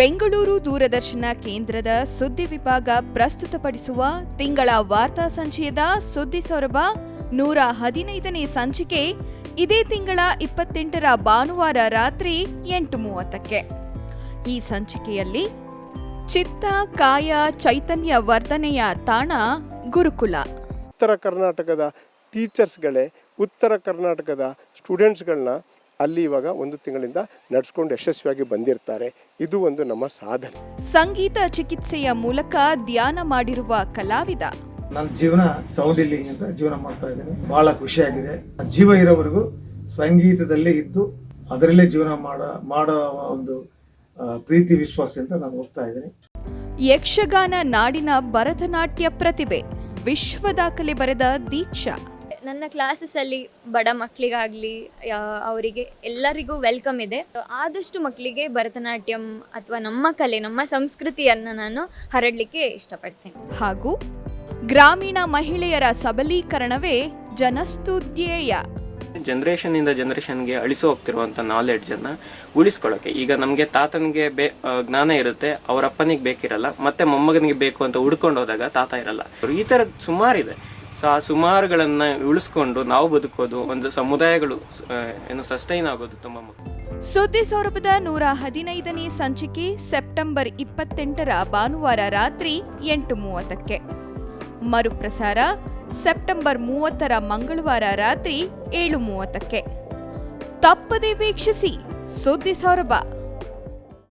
ಬೆಂಗಳೂರು ದೂರದರ್ಶನ ಕೇಂದ್ರದ ಸುದ್ದಿ ವಿಭಾಗ ಪ್ರಸ್ತುತಪಡಿಸುವ ತಿಂಗಳ ವಾರ್ತಾ ಸಂಚಯದ ಸುದ್ದಿ ಸೊರಬ ನೂರ ಹದಿನೈದನೇ ಸಂಚಿಕೆ ಇದೇ ತಿಂಗಳ ಇಪ್ಪತ್ತೆಂಟರ ಭಾನುವಾರ ರಾತ್ರಿ ಎಂಟು ಮೂವತ್ತಕ್ಕೆ. ಈ ಸಂಚಿಕೆಯಲ್ಲಿ ಚಿತ್ತ, ಕಾಯ, ಚೈತನ್ಯ ವರ್ಧನೆಯ ತಾಣ ಗುರುಕುಲ. ಉತ್ತರ ಕರ್ನಾಟಕದ ಟೀಚರ್ಸ್ಗಳೇ ಉತ್ತರ ಕರ್ನಾಟಕದ ಸ್ಟೂಡೆಂಟ್ಸ್ಗಳನ್ನ ಅಲ್ಲಿ ಇವಾಗ ಒಂದು ತಿಂಗಳಿಂದ ನಡೆಸ್ಕೊಂಡು ಯಶಸ್ವಿಯಾಗಿ ಬಂದಿರ್ತಾರೆ. ಇದು ಒಂದು ನಮ್ಮ ಸಾಧನೆ. ಸಂಗೀತ ಚಿಕಿತ್ಸೆಯ ಮೂಲಕ ಧ್ಯಾನ ಮಾಡಿರುವ ಕಲಾವಿದ. ನನ್ನ ಜೀವನ ಸೌಂಡ್ ಇಲ್ಲಿ ಅಂತ ಜೀವನ ಮಾಡ್ತಾ ಇದ್ದೇನೆ. ಬಹಳ ಖುಷಿಯಾಗಿದೆ. ಜೀವ ಇರೋವರೆಗೂ ಸಂಗೀತದಲ್ಲೇ ಇದ್ದು ಅದರಲ್ಲೇ ಜೀವನ ಮಾಡ ಮಾಡೋ ಒಂದು ಪ್ರೀತಿ ಪ್ರೀತಿ ಅಂತ ನಾನು ಹೋಗ್ತಾ ಇದ್ದೀನಿ. ಯಕ್ಷಗಾನ ನಾಡಿನ ಭರತನಾಟ್ಯ ಪ್ರತಿಭೆ. ವಿಶ್ವ ದಾಖಲೆ ಬರೆದ ದೀಕ್ಷಾ. ನನ್ನ ಕ್ಲಾಸಸ್ಸಲ್ಲಿ ಬಡ ಮಕ್ಕಳಿಗಾಗಲಿ ಅವರಿಗೆ ಎಲ್ಲರಿಗೂ ವೆಲ್ಕಮ್ ಇದೆ. ಆದಷ್ಟು ಮಕ್ಕಳಿಗೆ ಭರತನಾಟ್ಯಂ ಅಥವಾ ನಮ್ಮ ಕಲೆ ನಮ್ಮ ಸಂಸ್ಕೃತಿಯನ್ನು ನಾನು ಹರಡಲಿಕ್ಕೆ ಇಷ್ಟಪಡ್ತೇನೆ. ಹಾಗೂ ಗ್ರಾಮೀಣ ಮಹಿಳೆಯರ ಸಬಲೀಕರಣವೇ ಜನಸ್ತುಧ್ಯೇಯ ಜನರೇಷನ್ ಇಂದ ಜನರೇಷನ್ಗೆ ಅಳಿಸು ಹೋಗ್ತಿರುವಂತ ನಾಲೆಡ್ಜ್ ಅನ್ನ ಉಳಿಸ್ಕೊಳ್ಳೋಕೆ. ಈಗ ನಮ್ಗೆ ತಾತನಿಗೆ ಬೇ ಜ್ಞಾನ ಇರುತ್ತೆ ಅವರಪ್ಪನಿಗೆ ಅಪ್ಪನಿಗೆ ಬೇಕಿರಲ್ಲ ಮತ್ತೆ ಮೊಮ್ಮಗನಿಗೆ ಬೇಕು ಅಂತ ಹುಡ್ಕೊಂಡು ಹೋದಾಗ ತಾತ ಇರಲ್ಲ. ಈ ತರ ಸುಮಾರಿದೆ. ಸೊ ಆ ಸುಮಾರುಗಳನ್ನ ಉಳಿಸ್ಕೊಂಡು ನಾವು ಬದುಕೋದು ಒಂದು ಸಮುದಾಯಗಳು ಏನು ಸಸ್ಟೈನ್ ಆಗೋದು ತುಂಬಾ ಮುಖ್ಯ. ಸುದ್ದಿ ಸೌರಭದ ನೂರ ಹದಿನೈದನೇ ಸಂಚಿಕೆ ಸೆಪ್ಟೆಂಬರ್ ಇಪ್ಪತ್ತೆಂಟರ ಭಾನುವಾರ ರಾತ್ರಿ ಎಂಟು ಮೂವತ್ತಕ್ಕೆ. ಮರುಪ್ರಸಾರ ಸೆಪ್ಟೆಂಬರ್ ಮೂವತ್ತರ ಮಂಗಳವಾರ ರಾತ್ರಿ ಏಳು ಮೂವತ್ತಕ್ಕೆ. ತಪ್ಪದೆ ವೀಕ್ಷಿಸಿ ಸುದ್ದಿ ಸೌರಭ